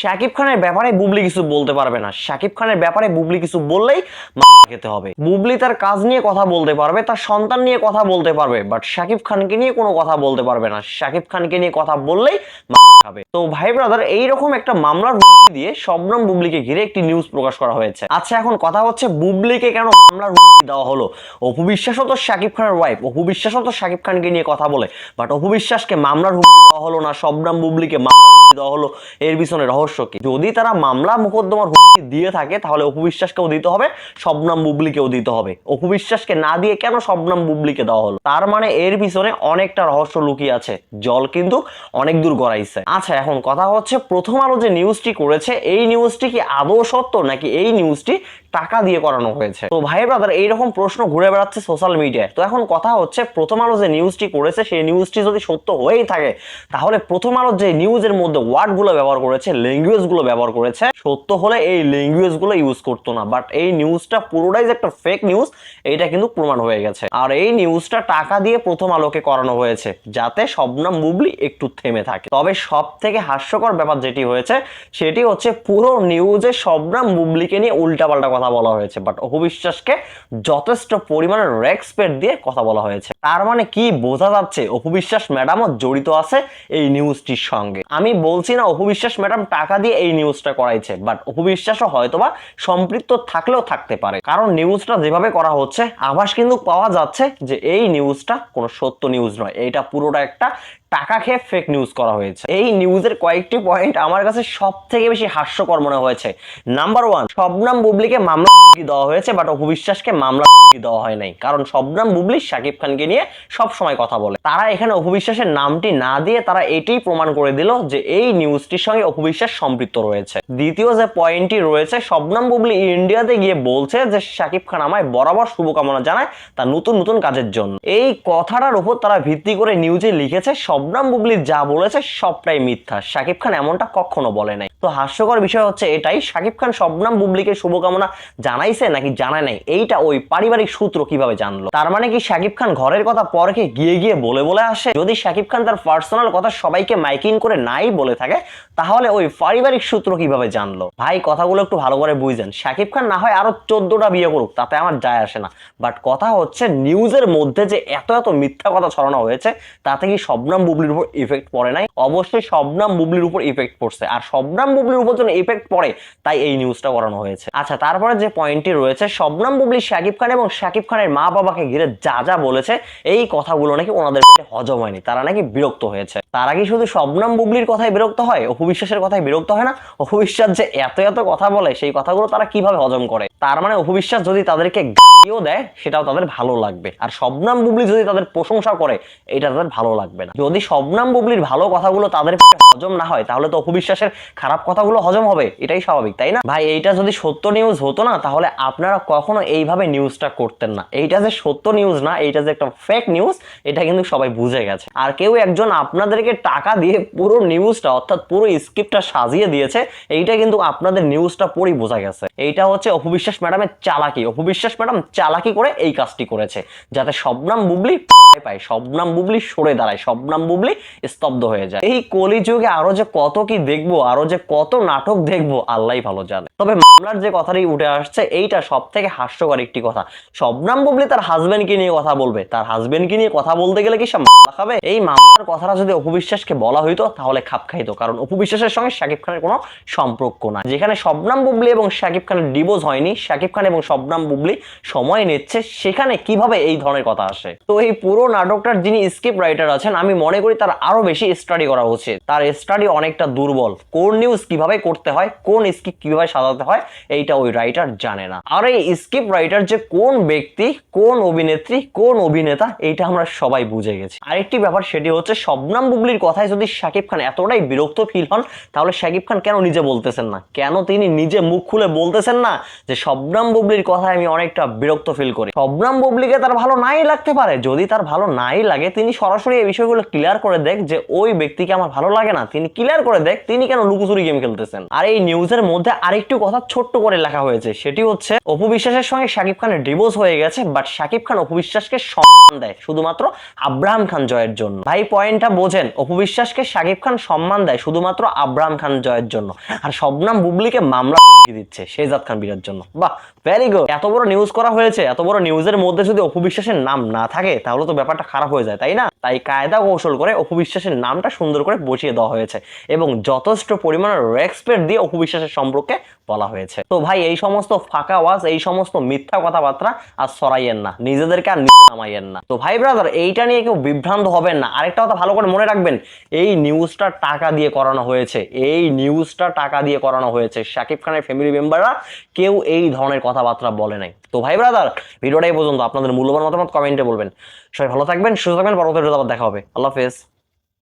শাকিব খানের ব্যাপারে বুবলি কিছু বলতে পারবে না। শাকিব খানের ব্যাপারে বুবলি কিছু বললেই মামলা খেতে হবে। বুবলি তার কাজ নিয়ে কথা বলতে পারবে, তার সন্তান নিয়ে কথা বলতে পারবে বাট শাকিব খানকে নিয়ে কোনো কথা বলতে পারবে না। শাকিব খানকে নিয়ে কথা বললেই মামলা খাবে। তো ভাই ব্রাদার এইরকম একটা মামলার হুমকি দিয়ে শবনম বুবলিকে ঘিরে একটি নিউজ প্রকাশ করা হয়েছে। আচ্ছা এখন কথা হচ্ছে বুবলিকে কেন মামলার হুমকি দেওয়া হলো? অপু বিশ্বাসও তো শাকিব খানের ওয়াইফ অপু বিশ্বাসও তো শাকিব খানকে নিয়ে কথা বলে বাট অপু বিশ্বাসকে মামলার হুমকি দেওয়া হলো না, শবনম বুবলিকে হুমকি দেওয়া হলো, এর পিছনে রহস্য কি? যদি তারা মামলা মোকদ্দমার হুমকি দিয়ে থাকে, তাহলে অপবিশ্বাসকেও দিতে হবে স্বপ্নাম বুবলিকেও দিতে হবে। অপবিশ্বাসকে না দিয়ে কেন স্বপ্নাম বুবলিকে দেওয়া হলো? তার মানে এর পিছনে অনেকটা রহস্য লুকিয়ে আছে। জল কিন্তু অনেক দূর গড়াইছে। আচ্ছা এখন কথা হচ্ছে, প্রথম আলো যে নিউজটি করেছে, এই নিউজটি কি আদৌ সত্য? নাকি এই নিউজটি টাকা দিয়ে করানো হয়েছে। তো ভাই ব্রাদার এইরকম প্রশ্ন ঘুরে বেড়াচ্ছে সোশ্যাল মিডিয়ায় তো এখন কথা হচ্ছে, প্রথম আলো যে নিউজটি করেছে, সেই নিউজটি যদি সত্য হয়েই থাকে, তাহলে প্রথম আলো যে নিউজের মধ্যে ওয়ার্ডগুলো ব্যবহার করেছে ল্যাঙ্গুয়েজগুলো ব্যবহার করেছে, সত্য হলে এই ল্যাঙ্গুয়েজগুলো ইউজ করতো না। বাট এই নিউজটা পুরোটাই যে একটা ফেক নিউজ এইটা কিন্তু প্রমাণ হয়ে গেছে। আর এই নিউজটা টাকা দিয়ে প্রথম আলোকে করানো হয়েছে, যাতে শবনম বুবলি একটু থেমে থাকে। তবে সব থেকে হাস্যকর ব্যাপার যেটি হয়েছে, সেটি হচ্ছে পুরো নিউজে শবনম বুবলিকে নিয়ে উল্টাপাল্টা কথা বলা হয়েছে বাট অপবিশ্বাসকে যথেষ্ট পরিমাণে রেসপেক্ট দিয়ে কথা বলা হয়েছে। তার মানে কি বোঝা যাচ্ছে অপবিশ্বাস ম্যাডামও জড়িত আছে এই নিউজটির সঙ্গে। আমি বলছি না অপবিশ্বাস ম্যাডাম টাকা দিয়ে এই নিউজটা করাইছে বাট অপবিশ্বাসও হয়তোবা সম্পৃক্ত থাকলেও থাকতে পারে। কারণ নিউজটা যেভাবে করা হচ্ছে, আভাস কিন্তু পাওয়া যাচ্ছে যে এই নিউজটা কোনো সত্য নিউজ নয়। এইটা পুরোটা একটা টাকা খেয়ে ফেক নিউজ করা হয়েছে। এই নিউজের কয়েকটি পয়েন্ট আমার কাছে সব থেকে বেশি হাস্যকর মনে হয়েছে। নাম্বার ওয়ান শবনাম বুবলিকে মামলা দেওয়া হয়েছে বাট অপবিশ্বাসকে মামলা দেওয়া হয় নাই। কারণ শবনাম বুবলি শাকিব খানকে নিয়ে সব সময় কথা বলে। তারা এখানে অপবিশ্বাসের নামটি না দিয়ে তারা এটাই প্রমাণ করে দিল যে এই নিউজটির সঙ্গে অপবিশ্বাস সম্পৃক্ত রয়েছে। দ্বিতীয় যে পয়েন্টটি রয়েছে, শবনাম বুবলি ইন্ডিয়াতে গিয়ে বলছে যে শাকিব খান আমায় বরাবর শুভকামনা জানায় তার নতুন নতুন কাজের জন্য। এই কথাটার উপর তারা ভিত্তি করে নিউজে লিখেছে শবনাম বুবলি যা বলেছে সবটাই মিথ্যা। শাকিব খান এমনটা কখনো বলে নাই। তো হাস্যকর বিষয় হচ্ছে এটাই, শাকিব খান শবনাম বুবলিকে শুভকামনা জানাইছে নাকি জানায় নাই? এইটা ওই পারিবারিক সূত্র কীভাবে জানলো? তার মানে কি শাকিব খান ঘরের কথা পরকে গিয়ে গিয়ে বলে বলে আসে? যদি শাকিব খান তার পার্সোনাল কথা সবাইকে মাইকিং করে নাই বলে থাকে, তাহলে ওই পারিবারিক সূত্র কীভাবে জানলো? ভাই, কথাগুলো একটু ভালো করে বুঝেন। শাকিব খান না হয় আরও চোদ্দটা বিয়ে করুক, তাতে আমার যায় আসে না। বাট কথা হচ্ছে নিউজের মধ্যে যে এত এত মিথ্যা কথা ছড়ানো হয়েছে, তাতে কি শবনাম বুবলির উপর ইফেক্ট পড়ে নাই। অবশ্যই শবনাম বুবলির উপর ইফেক্ট পড়ছে। আর শবনাম বুবলির উপর যখন ইফেক্ট পড়ে, তাই এই নিউজটা করানো হয়েছে। আচ্ছা তারপরে যে পয়েন্টটি রয়েছে, শবনাম বুবলি শাকিব খান এবং শাকিব খানের মা বাবাকে ঘিরে যা যা বলেছে, এই কথাগুলো নাকি ওনাদের পেটে হজম হয়নি। তারা নাকি বিরক্ত হয়েছে। তারা কি শুধু শবনাম বুবলির কথায় বিরক্ত হয়? অপবিশ্বাসের কথায় বিরক্ত হয় না? অপবিশ্বাস যে এত এত কথা বলে, সেই কথাগুলো তারা কীভাবে হজম করে? তার মানে অপবিশ্বাস যদি তাদেরকে গালিও দেয়, সেটাও তাদের ভালো লাগবে। আর শবনাম বুবলি যদি তাদের প্রশংসা করে, এটা তাদের ভালো লাগবে না। যদি শবনাম বুবলির ভালো কথাগুলো তাদের হজম না হয়, তাহলে তো অপবিশ্বাসের খারাপ কথাগুলো হজম হবে। এটাই স্বাভাবিক, তাই না? ভাই, এইটা যদি সত্য নিউজ হতো না, তাহলে আপনারা কখনো এইভাবে নিউজটা করতেন না। এইটা যে সত্য নিউজ না, এইটা যে একটা ফেক নিউজ এটা কিন্তু সবাই বুঝে গেছে। আর কেউ একজন আপনাদেরকে টাকা দিয়ে পুরো নিউজটা অর্থাৎ পুরো স্ক্রিপ্টটা সাজিয়ে দিয়েছে, এইটা কিন্তু আপনাদের নিউজটা পড়েই বোঝা গেছে। এইটা হচ্ছে অপবিশ্বাস ম্যাডামের চালাকি। অপবিশ্বাস ম্যাডাম চালাকি করে এই কাজটি করেছে। যাতে শবনাম বুবলি পায়, শবনাম বুবলি সরে দাঁড়ায়, শবনাম বুবলি স্তব্ধ হয়ে যায়। এই কলিযুগে আরও যে কত কি দেখব, আরও যে কত নাটক দেখব আল্লাহ ভালো জানে। তবে মামলার যে কথাটি উঠে আসছে, এইটা সব থেকে হাস্যকর একটি কথা। শবনাম বুবলি তার হাজবেন্ডকে নিয়ে কথা বলবে। তার হাজবেন্ডকে নিয়ে কথা বলতে গেলে কি সে মামলা খাবে? এই মামলার কথাটা যদি অপবিশ্বাসকে বলা হইতো, তাহলে খাপ খাইতো। কারণ অপবিশ্বাসের সঙ্গে শাকিব খানের কোনো সম্পর্ক না যেখানে শবনাম বুবলি এবং শাকিব খানের ডিভোর্স হয়নি, শাকিব খান এবং শবনাম বুবলি সময় নিচ্ছে, সেখানে কীভাবে এই ধরনের কথা আসে? তো এই পুরো নাটকটার যিনি স্ক্রিপ্ট রাইটার আছেন, আমি মনে করি তার আরও বেশি স্টাডি করা উচিত। তার স্টাডি অনেকটা দুর্বল। কোন নিউজ কীভাবে করতে হয়, কোন স্ক্রিপ্ট কীভাবে সাজাতে হয়, এইটা ওই রাইটার জানে না। আর এই স্ক্রিপ্ট রাইটার যে কোন ব্যক্তি, কোন অভিনেত্রী, কোন অভিনেতা, এইটা আমরা সবাই বুঝে গেছি। আরেকটি ব্যাপার সেটি হচ্ছে, শবনাম বুবলির কথায় যদি শাকিব খান এতটাই বিরক্ত ফিল হন, তাহলে শাকিব খান কেন নিজে বলতেছেন না? কেন তিনি নিজে মুখ খুলে বলতেছেন না যে শবনাম বুবলির কথায় আমি অনেকটা বিরক্ত ফিল করি? শবনাম বুবলিকে তার ভালো নাই লাগতে পারে। যদি তার ভালো নাই লাগে, তিনি সরাসরি এই বিষয়গুলো ক্লিয়ার করে দেখ যে ওই ব্যক্তিকে আমার ভালো লাগে না, তিনি ক্লিয়ার করে দেখ তিনি কেন লুকোচুরি গেম খেলতেছেন। আর এই নিউজের মধ্যে আরেকটু কথা ছোট্ট করে লেখা হয়েছে, সেটি হচ্ছে অপু বিশ্বাসের সঙ্গে শাকিব খানের ডিভোর্স হয়ে গেছে বাট শাকিব খান অপু বিশ্বাসকে সম্মান দেয়, শুধুমাত্র আব্রাহাম খান জয়ের জন্য। ভাই পয়েন্টটা বোঝেন, অপু বিশ্বাসকে শাকিব খান সম্মান দেয়, শুধুমাত্র আব্রাহাম খান জয়ের জন্য। আর শবনাম বুবলিকে মামলা দিচ্ছে শেজাদ খান বিরার জন্য। বাহ ভেরি গুড এত বড় নিউজ করা হয়েছে, এত বড় নিউজের মধ্যে যদি অপু বিশ্বাসের নাম না থাকে, তাহলে তো ব্যাপারটা খারাপ হয়ে যায়, তাই না? তাই কায়দা কৌশল করে অপবিশ্বাসের নামটা সুন্দর করে বসিয়ে দেওয়া হয়েছে। এবং যথেষ্ট পরিমাণে রেসপেক্ট দিয়ে অপবিশ্বাসের সম্পর্কে বলা হয়েছে। তো ভাই, এই সমস্ত ফাঁকা ওয়াজ, এই সমস্ত মিথ্যা কথাবার্তা আর সরাইয়েন না। নিজেদেরকে আর নিচে নামাইয়েন না। তো ভাই ব্রাদার এইটা নিয়ে কেউ বিভ্রান্ত হবেন না। আরেকটা কথা ভালো করে মনে রাখবেন, এই নিউজটা টাকা দিয়ে করানো হয়েছে। এই নিউজটা টাকা দিয়ে করানো হয়েছে। শাকিব খানের ফ্যামিলি মেম্বাররা কেউ এই ধরনের কথাবার্তা বলে নাই। তো ভাই ব্রাদার ভিডিওটাই পর্যন্ত। আপনাদের মূল্যবান মতামত কমেন্টে বলবেন। সবাই ভালো থাকবেন, সুস্থ থাকবেন। পরবর্তী দেখা হবে। আল্লাহ হাফেজ।